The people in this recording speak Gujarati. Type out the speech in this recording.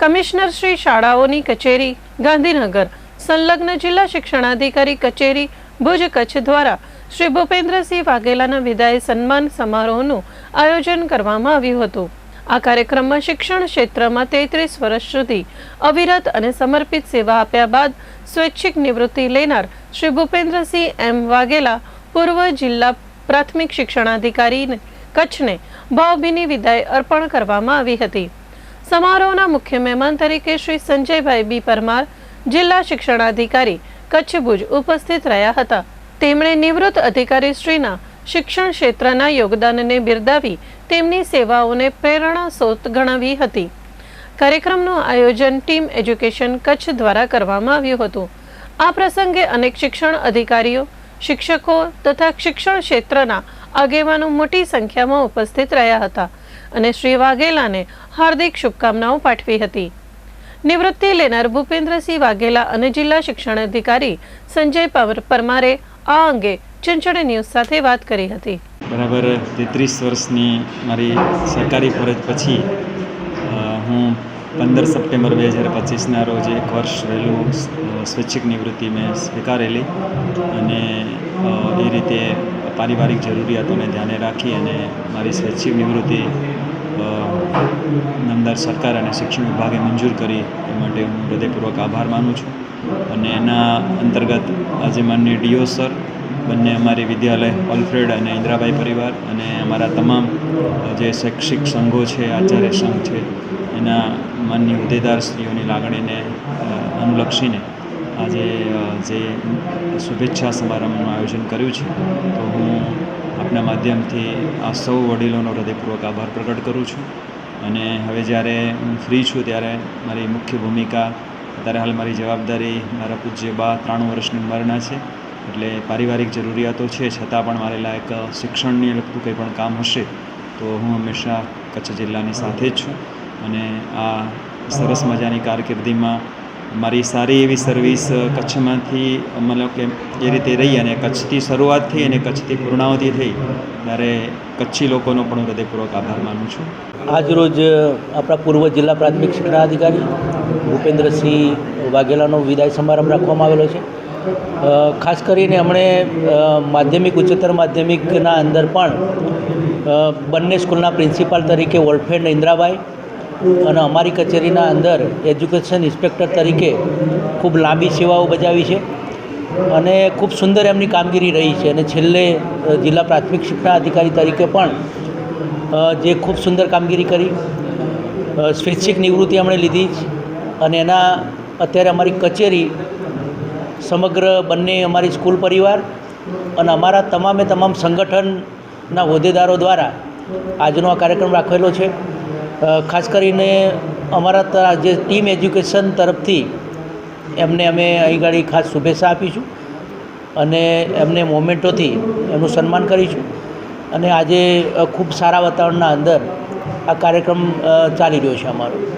કમિશનર શ્રી શાળાઓની કચેરી, ગાંધીનગર. સંલગ્ન જિલ્લા શિક્ષણાધિકારી કચેરી, ભુજ કચ્છ દ્વારા શ્રી ભૂપેન્દ્રસિંહ વાઘેલાના વિદાય સન્માન સમારોહનું આયોજન કરવામાં આવ્યું હતું. આ કાર્યક્રમમાં શિક્ષણ ક્ષેત્રમાં તેત્રીસ વર્ષ સુધી અવિરત અને સમર્પિત સેવા આપ્યા બાદ સ્વૈચ્છિક નિવૃત્તિ લેનાર શ્રી ભૂપેન્દ્રસિંહ એમ વાઘેલા પૂર્વ જિલ્લા પ્રાથમિક શિક્ષણાધિકારી કચ્છને ભાવભીની વિદાય અર્પણ કરવામાં આવી હતી. સમારોહના મુખ્ય મહેમાન તરીકે શ્રી સંજયભાઈ બી પરમાર, જિલ્લા શિક્ષણાધિકારી કચ્છ ભુજ ઉપસ્થિત રહ્યા હતા. તેમણે નિવૃત્ત અધિકારીશ્રીના શિક્ષણ ક્ષેત્રના યોગદાનને બિરદાવી તેમની સેવાઓને પ્રેરણા સ્ત્રોત ગણાવી હતી. કાર્યક્રમનું આયોજન ટીમ એજ્યુકેશન કચ્છ દ્વારા કરવામાં આવ્યું હતું. આ પ્રસંગે અનેક શિક્ષણ અધિકારીઓ, શિક્ષકો તથા શિક્ષણ ક્ષેત્રના આગેવાનો મોટી સંખ્યામાં ઉપસ્થિત રહ્યા હતા અને શ્રી વાઘેલાને હાર્દિક શુભકામનાઓ પાઠવી હતી. નિવૃત્તિ લેનાર ભૂપેન્દ્રસિંહ વાઘેલા અને જિલ્લા શિક્ષણ અધિકારી સંજય પરમારે આ અંગે ચંચળ ન્યૂઝ સાથે વાત કરી હતી. બરાબર, તેત્રીસ વર્ષની મારી સરકારી ફરજ પછી હું પંદર સપ્ટેમ્બર બે હજાર પચીસના રોજ એક વર્ષ વહેલું સ્વૈચ્છિક નિવૃત્તિ મેં સ્વીકારેલી અને એ રીતે પારિવારિક જરૂરિયાતોને ધ્યાને રાખી અને મારી સ્વૈચ્છિક નિવૃત્તિ નામદાર સરકાર અને શિક્ષણ વિભાગે મંજૂર કરી એ માટે હું હૃદયપૂર્વક આભાર માનું છું. અને એના અંતર્ગત આજે માનનીય ડીઓ સર, બંને અમારી વિદ્યાલય ઓલ્ફ્રેડ અને ઇન્દ્રાબાઈ પરિવાર અને અમારા તમામ જે શૈક્ષિક સંઘો છે, આચાર્ય સંઘ છે, એના માનની હોદ્દેદારશ્રીઓની લાગણીને અનુલક્ષીને આજે જે શુભેચ્છા સમારંભનું આયોજન કર્યું છે, તો હું આપના માધ્યમથી આ સૌ વડીલોનો હૃદયપૂર્વક આભાર પ્રગટ કરું છું. અને હવે જ્યારે હું ફ્રી છું ત્યારે મારી મુખ્ય ભૂમિકા, અત્યારે હાલ મારી જવાબદારી મારા પૂજ્ય બા ત્રાણું વર્ષની ઉંમરના છે. એટલે પારિવારિક જરૂરિયાતો છે, છતાં પણ મારે લાયક શિક્ષણને લગતું કંઈ પણ કામ હશે, તો હું હંમેશા કચ્છ જિલ્લાની સાથે જ છું. અને આ સરસ મજાની કારકિર્દીમાં મારી સારી એવી સર્વિસ કચ્છમાંથી મતલબ કે એ રીતે રહી અને કચ્છથી શરૂઆત થઈ અને કચ્છથી પૂર્ણાવતિ થઈ, ત્યારે કચ્છી લોકોનો પણ હૃદયપૂર્વક આભાર માનું છું. આજરોજ આપણા પૂર્વ જિલ્લા પ્રાથમિક શિક્ષણાધિકારી ભૂપેન્દ્રસિંહ વાઘેલાનો વિદાય સમારંભ રાખવામાં આવેલો છે. ખાસ કરીને એમણે માધ્યમિક, ઉચ્ચતર માધ્યમિકના અંદર પણ બંને સ્કૂલના પ્રિન્સિપાલ તરીકે વોલ્ફેડ ઇન્દ્રાબાઈ અને અમારી કચેરીના અંદર એજ્યુકેશન ઇન્સ્પેક્ટર તરીકે ખૂબ લાંબી સેવાઓ બજાવી છે અને ખૂબ સુંદર એમની કામગીરી રહી છે. અને છેલ્લે જિલ્લા પ્રાથમિક શિક્ષણ અધિકારી તરીકે પણ જે ખૂબ સુંદર કામગીરી કરી સ્વૈચ્છિક નિવૃત્તિ એમણે લીધી જ અને એના, અત્યારે અમારી કચેરી સમગ્ર બંને અમારી સ્કૂલ પરિવાર અને અમારા તમામે તમામ સંગઠનના હોદ્દેદારો દ્વારા આજનો આ કાર્યક્રમ રાખેલો છે. ખાસ કરીને અમારા જે ટીમ એજ્યુકેશન તરફથી એમને અમે અહીં ગાડી ખાસ શુભેચ્છા આપીશું અને એમને મોમેન્ટોથી એમનું સન્માન કરીશું અને આજે ખૂબ સારા વાતાવરણના અંદર આ કાર્યક્રમ ચાલી રહ્યો છે અમારો.